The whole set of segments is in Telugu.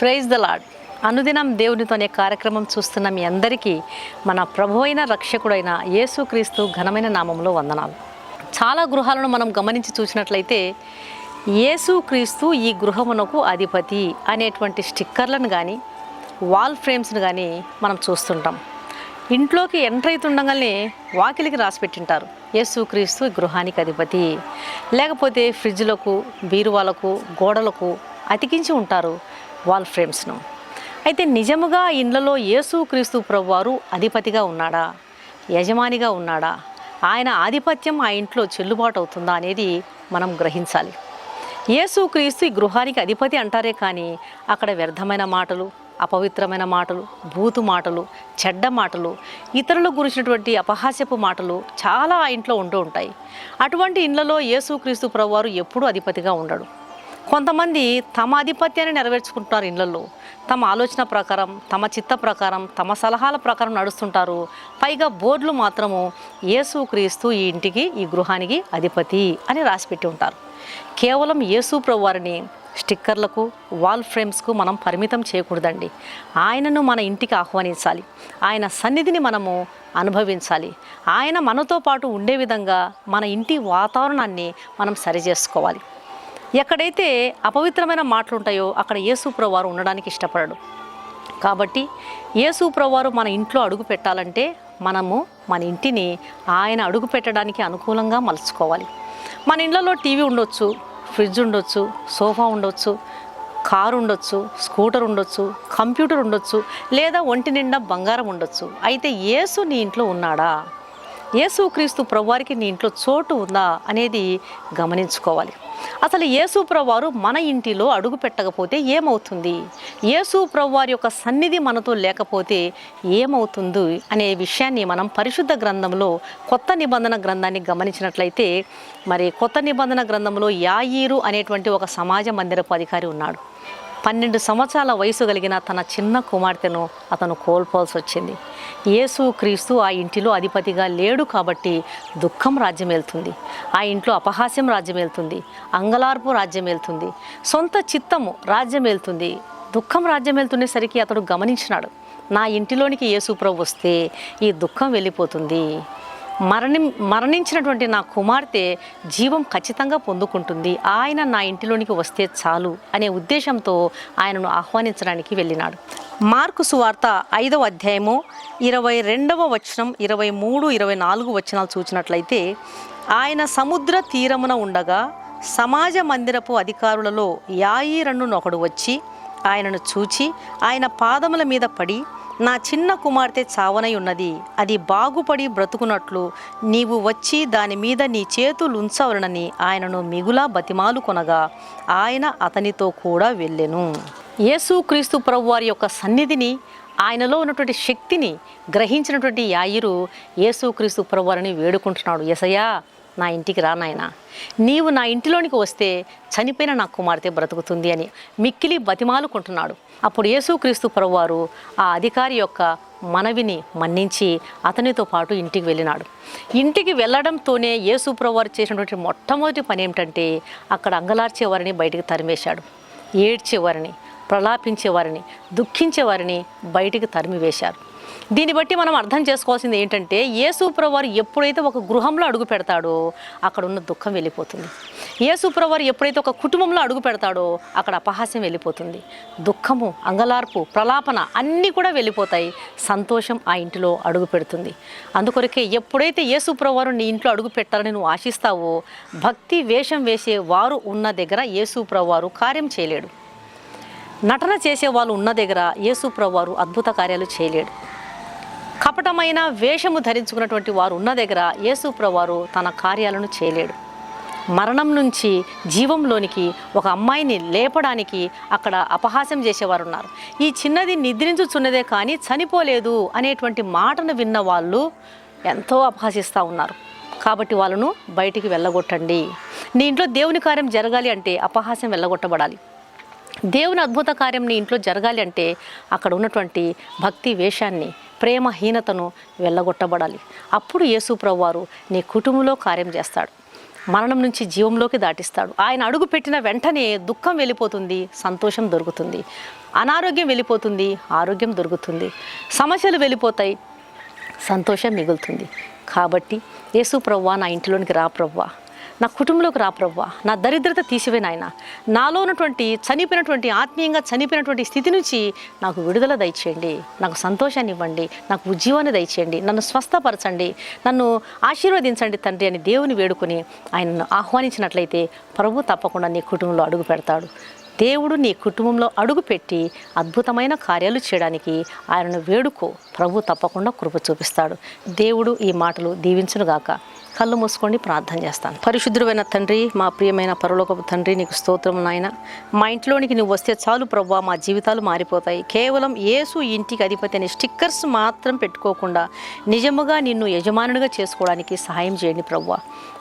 ప్రైజ్ ద లాడ్ అనుదినం దేవునితో అనే కార్యక్రమం చూస్తున్న మీ అందరికీ మన ప్రభు అయిన రక్షకుడైన యేసుక్రీస్తు ఘనమైన నామంలో వందనాలు. చాలా గృహాలను మనం గమనించి చూసినట్లయితే యేసుక్రీస్తు ఈ గృహమునకు అధిపతి అనేటువంటి స్టిక్కర్లను కానీ వాల్ ఫ్రేమ్స్ని కానీ మనం చూస్తుంటాం. ఇంట్లోకి ఎంటర్ అవుతుండగానే వాకిలికి రాసి పెట్టింటారు. యేసుక్రీస్తు ఈ గృహానికి అధిపతి. లేకపోతే ఫ్రిడ్జ్లకు బీరువాలకు గోడలకు అతికించి ఉంటారు. వాల్ ఫ్రేమ్స్ను. అయితే నిజముగా ఇండ్లలో యేసుక్రీస్తు ప్రభువారు అధిపతిగా ఉన్నాడా? యజమానిగా ఉన్నాడా? ఆయన ఆధిపత్యం ఆ ఇంట్లో చెల్లుబాటు అవుతుందా అనేది మనం గ్రహించాలి. యేసుక్రీస్తు ఈ గృహానికి అధిపతి అంటారే కానీ అక్కడ వ్యర్థమైన మాటలు అపవిత్రమైన మాటలు బూతు మాటలు చెడ్డ మాటలు ఇతరుల గురించినటువంటి అపహాస్యపు మాటలు చాలా ఆ ఇంట్లో ఉంటూ ఉంటాయి. అటువంటి ఇండ్లలో యేసుక్రీస్తు ప్రభువారు ఎప్పుడూ అధిపతిగా ఉండడు. కొంతమంది తమ ఆధిపత్యాన్ని నెరవేర్చుకుంటున్నారు ఇళ్ళలో. తమ ఆలోచన ప్రకారం తమ చిత్త ప్రకారం తమ సలహాల ప్రకారం నడుస్తుంటారు. పైగా బోర్డులు మాత్రము యేసు క్రీస్తు ఈ ఇంటికి ఈ గృహానికి అధిపతి అని రాసిపెట్టి ఉంటారు. కేవలం యేసు ప్రభువారిని స్టిక్కర్లకు వాల్ ఫ్రేమ్స్కు మనం పరిమితం చేయకూడదండి. ఆయనను మన ఇంటికి ఆహ్వానించాలి. ఆయన సన్నిధిని మనము అనుభవించాలి. ఆయన మనతో పాటు ఉండే విధంగా మన ఇంటి వాతావరణాన్ని మనం సరిచేసుకోవాలి. ఎక్కడైతే అపవిత్రమైన మాటలు ఉంటాయో అక్కడ యేసు వారు ఉండడానికి ఇష్టపడడు. కాబట్టి యేసు వారు మన ఇంట్లో అడుగు పెట్టాలంటే మనము మన ఇంటిని ఆయన అడుగు పెట్టడానికి అనుకూలంగా మలుచుకోవాలి. మన ఇళ్ళలో టీవీ ఉండొచ్చు ఫ్రిడ్జ్ ఉండొచ్చు సోఫా ఉండొచ్చు కారు ఉండొచ్చు స్కూటర్ ఉండొచ్చు కంప్యూటర్ ఉండొచ్చు లేదా ఒంటి నిండా బంగారం ఉండొచ్చు. అయితే యేసు నీ ఇంట్లో ఉన్నాడా? యేసుక్రీస్తు ప్రభువారికి నీ ఇంట్లో చోటు ఉందా అనేది గమనించుకోవాలి. అసలు యేసు ప్రభువారు మన ఇంటిలో అడుగు పెట్టకపోతే ఏమవుతుంది? యేసు ప్రభువారి యొక్క సన్నిధి మనతో లేకపోతే ఏమవుతుంది? అనే విషయాన్ని మనం పరిశుద్ధ గ్రంథంలో కొత్త నిబంధన గ్రంథాన్ని గమనించినట్లయితే మరి కొత్త నిబంధన గ్రంథంలో యాయీరు అనేటువంటి ఒక సమాజ మందిరపు అధికారి ఉన్నాడు. పన్నెండు సంవత్సరాల వయసు కలిగిన తన చిన్న కుమార్తెను అతను కోల్పోవాల్సి వచ్చింది. యేసు క్రీస్తు ఆ ఇంటిలో అధిపతిగా లేడు కాబట్టి దుఃఖం రాజ్యమేలుతుంది ఆ ఇంట్లో అపహాస్యం రాజ్యమేలుతుంది అంగలార్పు రాజ్యమేలుతుంది సొంత చిత్తము రాజ్యమేలుతుంది దుఃఖం రాజ్యమేలుతుండేసరికి అతడు గమనించినాడు. నా ఇంటిలోనికి యేసు ప్రభు వస్తే ఈ దుఃఖం వెళ్ళిపోతుంది. మరణి మరణించినటువంటి నా కుమార్తె జీవం ఖచ్చితంగా పొందుకుంటుంది. ఆయన నా ఇంటిలోనికి వస్తే చాలు అనే ఉద్దేశంతో ఆయనను ఆహ్వానించడానికి వెళ్ళినాడు. మార్కు సువార్త ఐదవ అధ్యాయము ఇరవై రెండవ వచనం ఇరవై మూడు ఇరవై నాలుగు వచనాలు చూచినట్లయితే ఆయన సముద్ర తీరమున ఉండగా సమాజ మందిరపు అధికారులలో యాయిరన్ను ఒకడు వచ్చి ఆయనను చూచి ఆయన పాదముల మీద పడి నా చిన్న కుమార్తె చావనై ఉన్నది. అది బాగుపడి బ్రతుకున్నట్లు నీవు వచ్చి దాని మీద నీ చేతులు ఉంచవలనని ఆయనను మిగులా బతిమాలు కొనగా ఆయన అతనితో కూడా వెళ్ళెను. యేసుక్రీస్తు ప్రభు వారి యొక్క సన్నిధిని ఆయనలో ఉన్నటువంటి శక్తిని గ్రహించినటువంటి యాయిరు యేసుక్రీస్తు ప్రభువారిని వేడుకుంటున్నాడు. ఎసయా నా ఇంటికి రా నాయన. నీవు నా ఇంటిలోనికి వస్తే చనిపోయిన నా కుమార్తె బ్రతుకుతుంది అని మిక్కిలి బతిమాలుకుంటున్నాడు. అప్పుడు యేసుక్రీస్తు ప్రభువారు ఆ అధికారి యొక్క మనవిని మన్నించి అతనితో పాటు ఇంటికి వెళ్ళినాడు. ఇంటికి వెళ్ళడంతోనే యేసు ప్రభువారు చేసినటువంటి మొట్టమొదటి పని ఏమిటంటే అక్కడ అంగలార్చేవారిని బయటికి తరిమేశాడు. ఏడ్చేవారిని ప్రలాపించేవారిని దుఃఖించేవారిని బయటికి తరిమివేశారు. దీన్ని బట్టి మనం అర్థం చేసుకోవాల్సింది ఏంటంటే యేసుప్రవారు ఎప్పుడైతే ఒక గృహంలో అడుగు పెడతాడో అక్కడ ఉన్న దుఃఖం వెళ్ళిపోతుంది. యేసుప్రవారు ఎప్పుడైతే ఒక కుటుంబంలో అడుగు పెడతాడో అక్కడ అపహాస్యం వెళ్ళిపోతుంది. దుఃఖము అంగలార్పు ప్రలాపన అన్నీ కూడా వెళ్ళిపోతాయి. సంతోషం ఆ ఇంటిలో అడుగు పెడుతుంది. అందుకొరకే ఎప్పుడైతే యేసుప్రవారు నీ ఇంట్లో అడుగు పెట్టాలని నువ్వు ఆశిస్తావో భక్తి వేషం వేసే వారు ఉన్న దగ్గర యేసుప్రవారు కార్యం చేయలేడు. నటన చేసే వాళ్ళు ఉన్న దగ్గర యేసుప్రవారు అద్భుత కార్యాలు చేయలేడు. కపటమైన వేషము ధరించుకున్నటువంటి వారు ఉన్న దగ్గర యేసుప్రవారు తన కార్యాలను చేయలేడు. మరణం నుంచి జీవంలోనికి ఒక అమ్మాయిని లేపడానికి అక్కడ అపహాస్యం చేసేవారు ఉన్నారు ఈ చిన్నది నిద్రించుచున్నదే కానీ చనిపోలేదు అనేటువంటి మాటను విన్న వాళ్ళు ఎంతో అపహాసిస్తూ ఉన్నారు. కాబట్టి వాళ్ళను బయటికి వెళ్ళగొట్టండి. నీ ఇంట్లో దేవుని కార్యం జరగాలి అంటే అపహాస్యం వెళ్ళగొట్టబడాలి. దేవుని అద్భుత కార్యం నీ ఇంట్లో జరగాలి అంటే అక్కడ ఉన్నటువంటి భక్తి వేషాన్ని ప్రేమహీనతను వెళ్ళగొట్టబడాలి. అప్పుడు యేసు వారు నీ కుటుంబంలో కార్యం చేస్తాడు. మరణం నుంచి జీవంలోకి దాటిస్తాడు. ఆయన అడుగు పెట్టిన వెంటనే దుఃఖం వెళ్ళిపోతుంది సంతోషం దొరుకుతుంది. అనారోగ్యం వెళ్ళిపోతుంది ఆరోగ్యం దొరుకుతుంది. సమస్యలు వెళ్ళిపోతాయి సంతోషం మిగులుతుంది. కాబట్టి యేసు ప్రవ్వా నా ఇంటిలోనికి రా ప్రవ్వా నా కుటుంబంలోకి రా ప్రభు నా దరిద్రత తీసివే నాయన. నాలో ఉన్నటువంటి చనిపోయినటువంటి ఆత్మీయంగా చనిపోయినటువంటి స్థితి నుంచి నాకు విడుదల దయచేయండి. నాకు సంతోషాన్ని ఇవ్వండి. నాకు ఉద్యోగాన్ని దయచేయండి. నన్ను స్వస్థపరచండి. నన్ను ఆశీర్వదించండి తండ్రి అని దేవుని వేడుకుని ఆయనను ఆహ్వానించినట్లయితే ప్రభు తప్పకుండా నీ కుటుంబంలో అడుగు పెడతాడు. దేవుడు నీ కుటుంబంలో అడుగుపెట్టి అద్భుతమైన కార్యాలు చేయడానికి ఆయనను వేడుకో. ప్రభు తప్పకుండా కృప చూపిస్తాడు. దేవుడు ఈ మాటలు దీవించునుగాక కళ్ళు మూసుకొని ప్రార్థన చేస్తాను. పరిశుద్ధుడైన తండ్రి మా ప్రియమైన పరలోకపు తండ్రి నీకు స్తోత్రం నాయన. మా ఇంట్లోనికి నువ్వు వస్తే చాలు ప్రభు మా జీవితాలు మారిపోతాయి. కేవలం యేసు ఇంటికి అధిపతి అనే స్టిక్కర్స్ మాత్రం పెట్టుకోకుండా నిజముగా నిన్ను యజమానుడిగా చేసుకోవడానికి సహాయం చేయండి ప్రభు.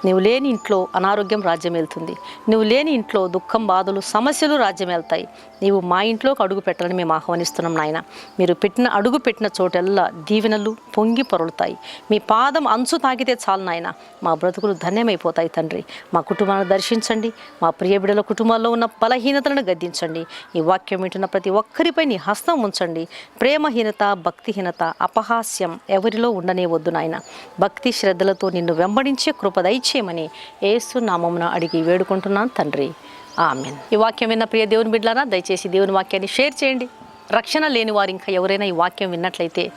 నువ్వు లేని ఇంట్లో అనారోగ్యం రాజ్యం వెళ్తుంది నువ్వు లేని ఇంట్లో దుఃఖం బాధలు సమస్యలు రాజ్యం వెళ్తాయి. నీవు మా ఇంట్లోకి అడుగు పెట్టాలని మేము ఆహ్వానిస్తున్నాం నాయన. మీరు పెట్టిన అడుగు పెట్టిన చోటెల్లా దీవెనలు పొంగి పొరలుతాయి. మీ పాదం అంచు తాకితే చాలు నాయన. మా బ్రతుకులు ధన్యమైపోతాయి తండ్రి. మా కుటుంబాలను దర్శించండి. మా ప్రియబిడల కుటుంబాల్లో ఉన్న బలహీనతలను గద్దించండి. ఈ వాక్యం వింటున్న ప్రతి ఒక్కరిపై నీ హస్తం ఉంచండి. ప్రేమహీనత భక్తిహీనత అపహాస్యం ఎవరిలో ఉండనే వద్దు నాయన. భక్తి శ్రద్ధలతో నిన్ను వెంబడించే కృప దయచేయమని ఏసు నామమున అడిగి వేడుకుంటున్నాను తండ్రి. ఆమెన్. ఈ వాక్యం విన్న ప్రియ దేవుని బిడ్డలారా దయచేసి దేవుని వాక్యాన్ని షేర్ చేయండి. రక్షణ లేని వారు ఇంకా ఎవరైనా ఈ వాక్యం విన్నట్లయితే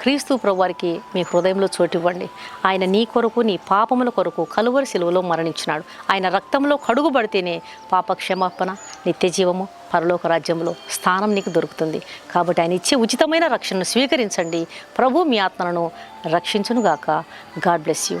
క్రీస్తు ప్రభువారికి మీ హృదయంలో చోటివ్వండి ఆయన నీ కొరకు నీ పాపముల కొరకు కలువరి శిలువలో మరణించినాడు. ఆయన రక్తంలో కడుగుబడితేనే పాప క్షమాపణ నిత్య జీవము పరలోక రాజ్యంలో స్థానం నీకు దొరుకుతుంది. కాబట్టి ఆయన ఇచ్చే ఉచితమైన రక్షణను స్వీకరించండి. ప్రభు మీ ఆత్మలను రక్షించునుగాక. God bless you.